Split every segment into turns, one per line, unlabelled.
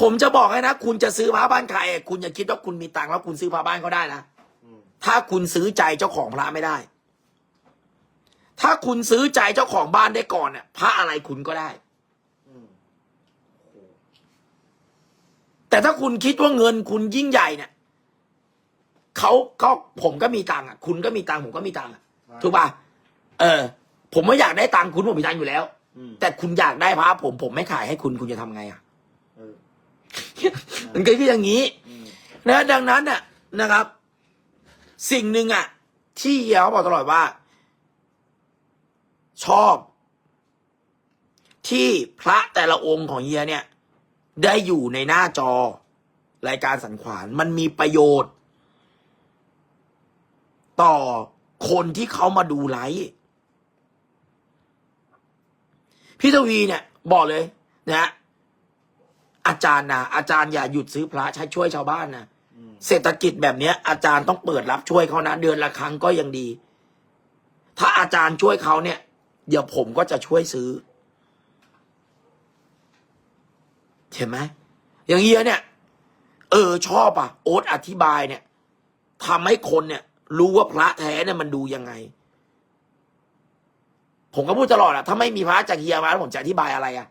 ผมจะบอกให้นะ คุณจะซื้อพระบ้านใครอะคุณอย่าคิดว่าคุณมีตังค์แล้วคุณซื้อพระบ้านเขาได้นะ
อืม
ถ้าคุณซื้อใจเจ้าของพระไม่ได้ ถ้าคุณซื้อใจเจ้าของบ้านได้ก่อนเนี่ยพระอะไรคุณก็ได้
อืมโอ้โห
แต่ถ้าคุณคิดว่าเงินคุณยิ่งใหญ่เนี่ยเขาเขาผมก็มีตังค์อะ คุณก็มีตังค์ผมก็มีตังค์อะถูกป่ะเออ ผมไม่อยากได้ตังค์คุณผมมีตังค์อยู่แล้ว
อืม
แต่คุณอยากได้พระผมผมไม่ขายให้คุณคุณจะทำไงอะ
เออ
มันก็คืออย่างนี้นะดังนั้นน่ะนะครับ สิ่งหนึ่งอะ ที่เฮียเขาบอกตลอดว่า ชอบ ที่พระแต่ละองค์ของเฮียเนี่ย ได้อยู่ในหน้าจอ รายการสันขวานมันมีประโยชน์ ต่อคนที่เขามาดูไลฟ์พี่ทวีเนี่ย บอกเลย นะ อาจารย์นะอาจารย์อย่าหยุดซื้อพระใช้ช่วยชาวบ้านนะ
อืม
เศรษฐกิจแบบเนี้ย อาจารย์ต้องเปิดรับช่วยเขานะเดือนละครั้งก็ยังดี ถ้าอาจารย์ช่วยเขาเนี่ย เดี๋ยวผมก็จะช่วยซื้อ เห็นไหมอย่างเฮียเนี่ย เออชอบอะ โอ๊ตอธิบายเนี่ยทำให้คนเนี่ย รู้ว่าพระแท้เนี่ยมันดูยังไง ผมก็พูดตลอดอะถ้าไม่มีพระจากเฮียมาแล้วผมจะอธิบายอะไรอะ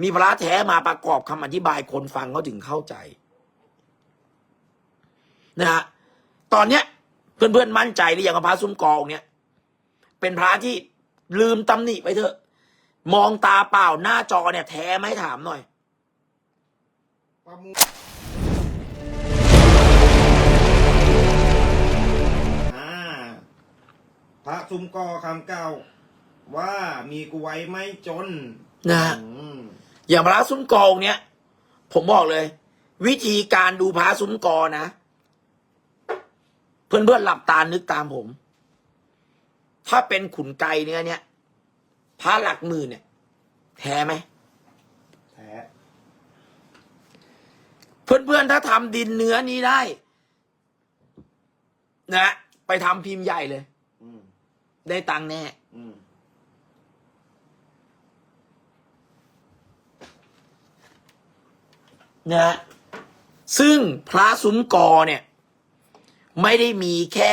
มีพระแท้มาประกอบคำอธิบายคนฟังเขาถึงเข้าใจนะฮะตอนเนี้ย เพื่อนๆมั่นใจหรือยังว่าพระซุ้มกองเนี่ย เป็นพระที่ลืมตำหนิไปเถอะ มองตาเปล่าหน้าจอเนี่ย แท้ไหมถามหน่อย
ประมูลอ่าพระซุ้มกอคำเก่าว่ามีกูไว้ไม่จน
นะฮะ
อืม
อย่างพระซุ้มกองเนี่ย ผมบอกเลย วิธีการดูพระซุ้มกอนะ เพื่อนๆหลับตานึกตามผม ถ้าเป็นขุนไกเนื้อเนี่ยพระหลักหมื่นเนี่ย แท้ไหม
แท้
เพื่อนๆถ้าทำดินเนื้อนี้ได้ นะ ไปทำพิมพ์ใหญ่เลย
อืม
ได้ตังค์แน่
อืม
นะซึ่งพระซุ้มกอเนี่ย ไม่ได้มีแค่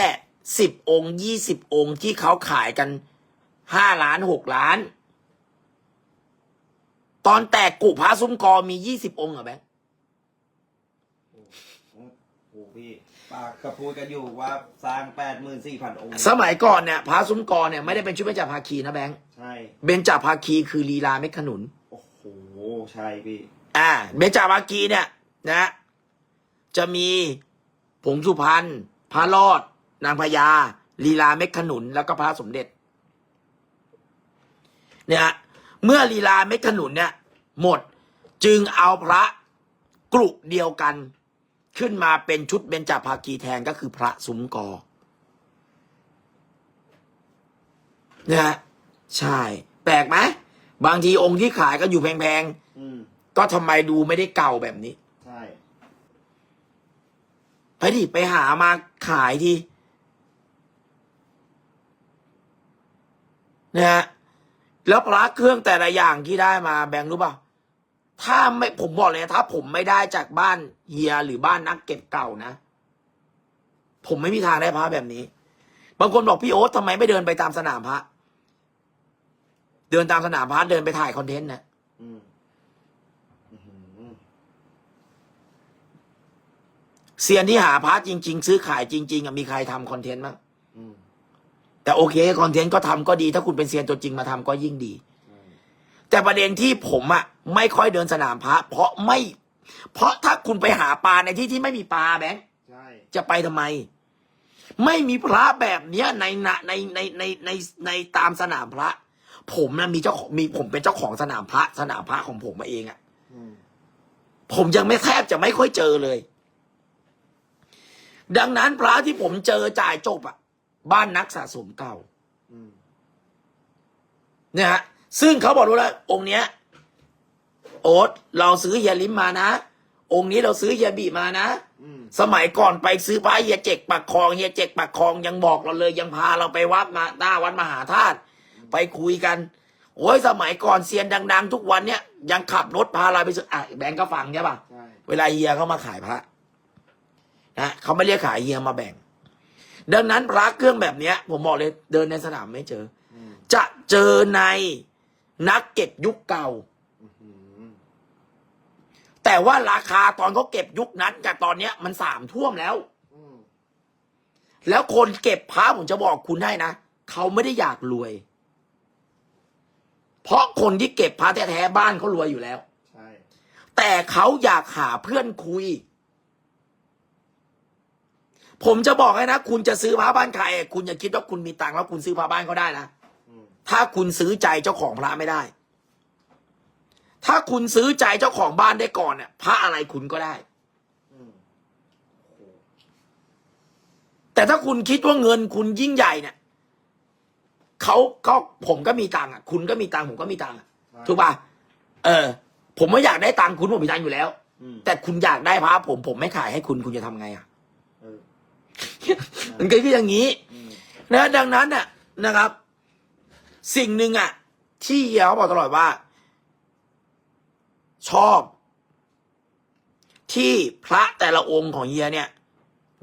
สิบองค์ยี่สิบองค์ที่เขาขายกันห้าล้านหกล้าน ตอนแตกกุพระซุ้มกอมียี่สิบองค์เหรอแบงค์
โอ้โหพี่ปากกระพูดกันอยู่ว่าสร้างแปดหมื่นสี่พันองค์
สมัยก่อนเนี่ยพระซุ้มกอเนี่ยไม่ได้เป็นชุดเบญจภาคีนะแบงค์
ใช่
เบญจภาคีคือลีลาเม็ดขนุน
โอ้โห ใช่พี่
อ่าเบญจภาคีเนี่ยนะ จะมีผงสุพรรณพระรอด นางพญาลีลาเม็ดขนุน แล้วก็พระสมเด็จ เนี่ยเมื่อลีลาเม็ดขนุนเนี่ย หมดจึงเอาพระกลุ่เดียวกัน ขึ้นมาเป็นชุดเบญจภาคีแทนก็คือพระสุมกอนะฮะใช่ แปลกไหมบางทีองค์ที่ขายก็อยู่แพงๆ ก็ทำไมดูไม่ได้เก่าแบบนี้
ใช่
ไปดิไปหามาขายทีนะฮะแล้วพระเครื่องแต่ละอย่างที่ได้มาแบงค์รู้ป่ะถ้าไม่ผมบอกเลยถ้าผมไม่ได้จากบ้านเฮียหรือบ้านนักเก็บเก่านะ ผมไม่มีทางได้พระแบบนี้ บางคนบอกพี่โอ๊ตทำไมไม่เดินไปตามสนามพระ เดินตามสนามพระเดินไปถ่ายคอนเทนต์นะ
อืมอื้อหือ
เซียนที่หาพระจริง ๆ ซื้อขายจริง ๆอะมีใครทำคอนเทนต์บ้าง
อืม
แต่โอเคคอนเทนต์ก็ทำก็ดี ถ้าคุณเป็นเซียนตัวจริงมาทำก็ยิ่งดี
ใช่
แต่ประเด็นที่ผมอะไม่ค่อยเดินสนามพระ เพราะไม่ เพราะถ้าคุณไปหาปลาในที่ที่ไม่มีปลาแบงค์
ใช่
จะไปทำไม ไม่มีพระแบบเนี้ยในในในในในในในตามสนามพระ ผมนะมีเจ้าของมีผมเป็นเจ้าของสนามพระ สนามพระของผมมาเองอะ
อืม
ผมยังไม่แทบจะไม่ค่อยเจอเลย ดังนั้นพระที่ผมเจอจ่ายจบอะบ้านนักสะสมเก่า
อืม
เนี่ยฮะซึ่งเขาบอกรู้แล้วองค์เนี้ย โอ๊ตเราซื้อเฮียลิมมานะ องค์นี้เราซื้อเฮียบีมานะ
อืม
สมัยก่อนไปซื้อพระเฮียเจกปักคลองเฮียเจกปักคลองยังบอกเราเลยยังพาเราไปวัดมาหน้าวัดมหาธาตุไปคุยกัน โอ้ยสมัยก่อนเซียนดัง ๆ ทุกวันเนี้ยยังขับรถพาเราไปซื้ออะแบงก์ก็ฟังใช่ป่ะ
ใช่
เวลาเฮียเขามาขายพระ นะเขาไม่เรียกขายเฮียมาแบ่ง ดังนั้นพระเครื่องแบบเนี้ย ผมบอกเลยเดินในสนามไม่เจอ
อืม
จะเจอในนักเก็บยุคเก่า
อื้อหือ
แต่ว่าราคาตอนเขาเก็บยุคนั้นกับตอนเนี้ย มันสามท่วมแล้ว
อืม
แล้วคนเก็บพระผมจะบอกคุณให้นะเขาไม่ได้อยากรวย เพราะคนที่เก็บพระแท้ๆบ้านเขารวยอยู่แล้ว
ใช่
แต่เขาอยากหาเพื่อนคุย ผมจะบอกให้นะ คุณจะซื้อพระบ้านใครคุณอย่าคิดว่าคุณมีตังค์แล้วคุณซื้อพระบ้านเขาได้นะ
อืม
ถ้าคุณซื้อใจเจ้าของพระไม่ได้ ถ้าคุณซื้อใจเจ้าของบ้านได้ก่อนเนี่ยพระอะไรคุณก็ได้
อืมโอ้โห
แต่ถ้าคุณคิดว่าเงินคุณยิ่งใหญ่เนี่ยเขาเขาผมก็มีตังค์อะ คุณก็มีตังค์ผมก็มีตังค์อะ
ใช่
ถูกป่ะเออ ผมไม่อยากได้ตังค์คุณผมมีตังค์อยู่แล้ว
อืม
แต่คุณอยากได้พระผมผมไม่ขายให้คุณคุณจะทำไงอะ
เออ
มันก็คืออย่างนี้นะดังนั้นน่ะนะครับ สิ่งหนึ่งอะ ที่เฮียเขาบอกตลอดว่า ชอบ ที่พระแต่ละองค์ของเฮียเนี่ย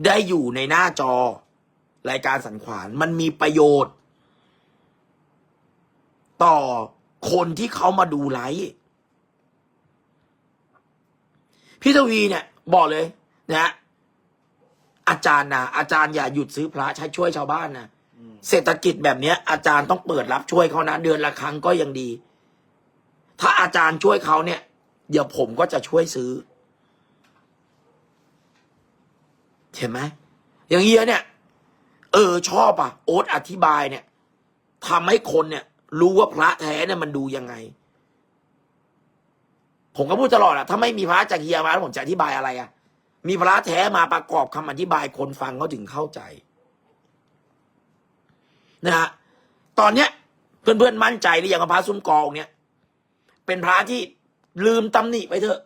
ได้อยู่ในหน้าจอ รายการสันขวานมันมีประโยชน์ ต่อคนที่เขามาดูไลฟ์พี่ทวีเนี่ย บอกเลย นะ อาจารย์นะอาจารย์อย่าหยุดซื้อพระใช้ช่วยชาวบ้านนะ
อืม
เศรษฐกิจแบบเนี้ย อาจารย์ต้องเปิดรับช่วยเขานะเดือนละครั้งก็ยังดี ถ้าอาจารย์ช่วยเขาเนี่ย เดี๋ยวผมก็จะช่วยซื้อ เห็นไหมอย่างเฮียเนี่ย เออชอบอะ โอ๊ตอธิบายเนี่ยทำให้คนเนี่ย รู้ว่าพระแท้เนี่ยมันดูยังไง ผมก็พูดตลอดอะถ้าไม่มีพระจากเฮียมาแล้วผมจะอธิบายอะไรอะ มีพระแท้มาประกอบคำอธิบายคนฟังเขาถึงเข้าใจนะฮะตอนเนี้ย เพื่อนๆมั่นใจหรือยังพระซุ้มกองเนี่ย เป็นพระที่ลืมตำหนิไปเถอะ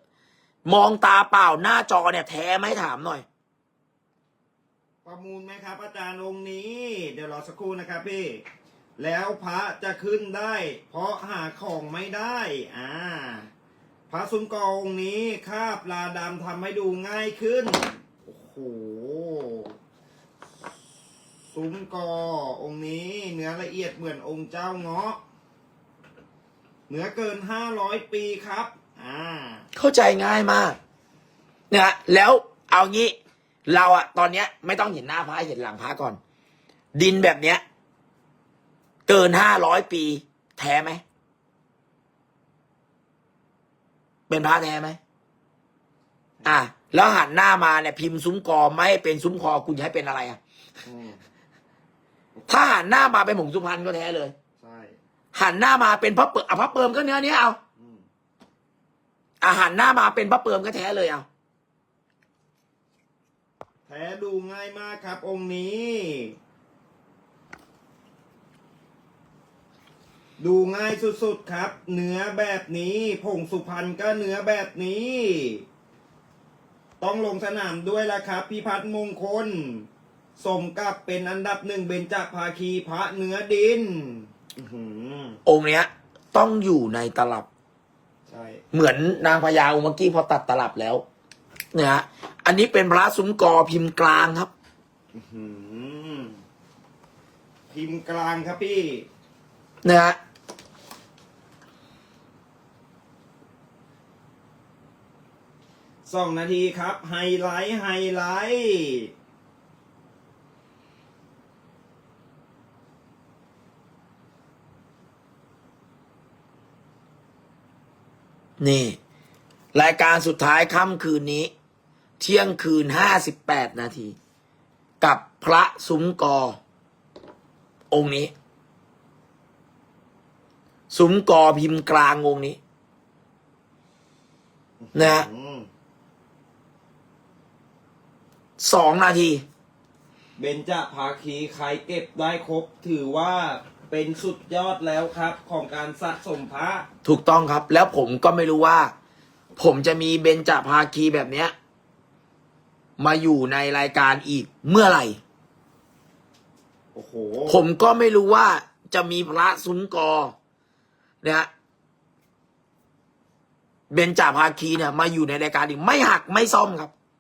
มองตาเปล่าหน้าจอเนี่ย แท้ไหมถามหน่อย
ประมูลไหมครับอาจารย์องค์นี้ เดี๋ยวรอสักครู่นะครับพี่ แล้วพระจะขึ้นได้ เพราะหาของไม่ได้ อ่า พระซุ้มกอองค์นี้คาบลาดำทำให้ดูง่ายขึ้น โอ้โห ซุ้มกอองค์นี้เนื้อละเอียดเหมือนองค์เจ้าเงาะเนื้อเกินห้าร้อยปีครับ อ่า
เข้าใจง่ายมากนะฮะแล้วเอางี้ เราอะตอนเนี้ย ไม่ต้องเห็นหน้าพระเห็นหลังพระก่อน ดินแบบเนี้ย เกินห้าร้อยปี แท้ไหม เป็นพระแท้ไหมอะแล้วหันหน้ามาเนี่ยพิมพ์ซุ้มกอไม่ให้เป็นซุ้มคอคุณจะให้เป็นอะไรอะ
อืม
ถ้าหันหน้ามาเป็นผงสุพรรณก็แท้เลย
ใช่
หันหน้ามาเป็นพระเปิมอะพระเปิมก็เนื้อเนี้ยเอา
อืม
อาหารหน้ามาเป็นพระเปิมก็แท้เลยเอา
แท้ดูง่ายมากครับ องค์นี้ ดูง่ายสุดๆครับ เนื้อแบบนี้ ผงสุพรรณก็เนื้อแบบนี้ ต้องลงสนามด้วยละครับ พิพัฒน์มงคล สมกับเป็นอันดับหนึ่งเบญจภาคีพระเนื้อดินอื้อหือ
องค์เนี้ย ต้องอยู่ในตลับ
ใช่
เหมือนนางพญาองค์เมื่อกี้พอตัดตลับแล้วนะฮะอันนี้เป็นพระซุ้มกอพิมพ์กลางครับ
อื้อหือพิมพ์กลางครับพี่
นะฮะ
สองนาทีครับ ไฮไลท์ไฮไลท์
นี่ รายการสุดท้ายค่ำคืนนี้ เที่ยงคืนห้าสิบแปดนาที กับพระซุ้มกอ องค์นี้ ซุ้มกอพิมพ์กลางองค์นี้ นะฮะ
อืม
สองนาที
เบญจภาคีใครเก็บได้ครบ ถือว่าเป็นสุดยอดแล้วครับ ของการสะสมพระ
ถูกต้องครับ แล้วผมก็ไม่รู้ว่า ผมจะมีเบญจภาคีแบบเนี้ย มาอยู่ในรายการอีกเมื่อไหร่
โอ้โห
ผมก็ไม่รู้ว่าจะมีพระซุ้มกอนะฮะเบนจ่าภาคีเนี่ย มาอยู่ในรายการอีกไม่หักไม่ซ่อมครับ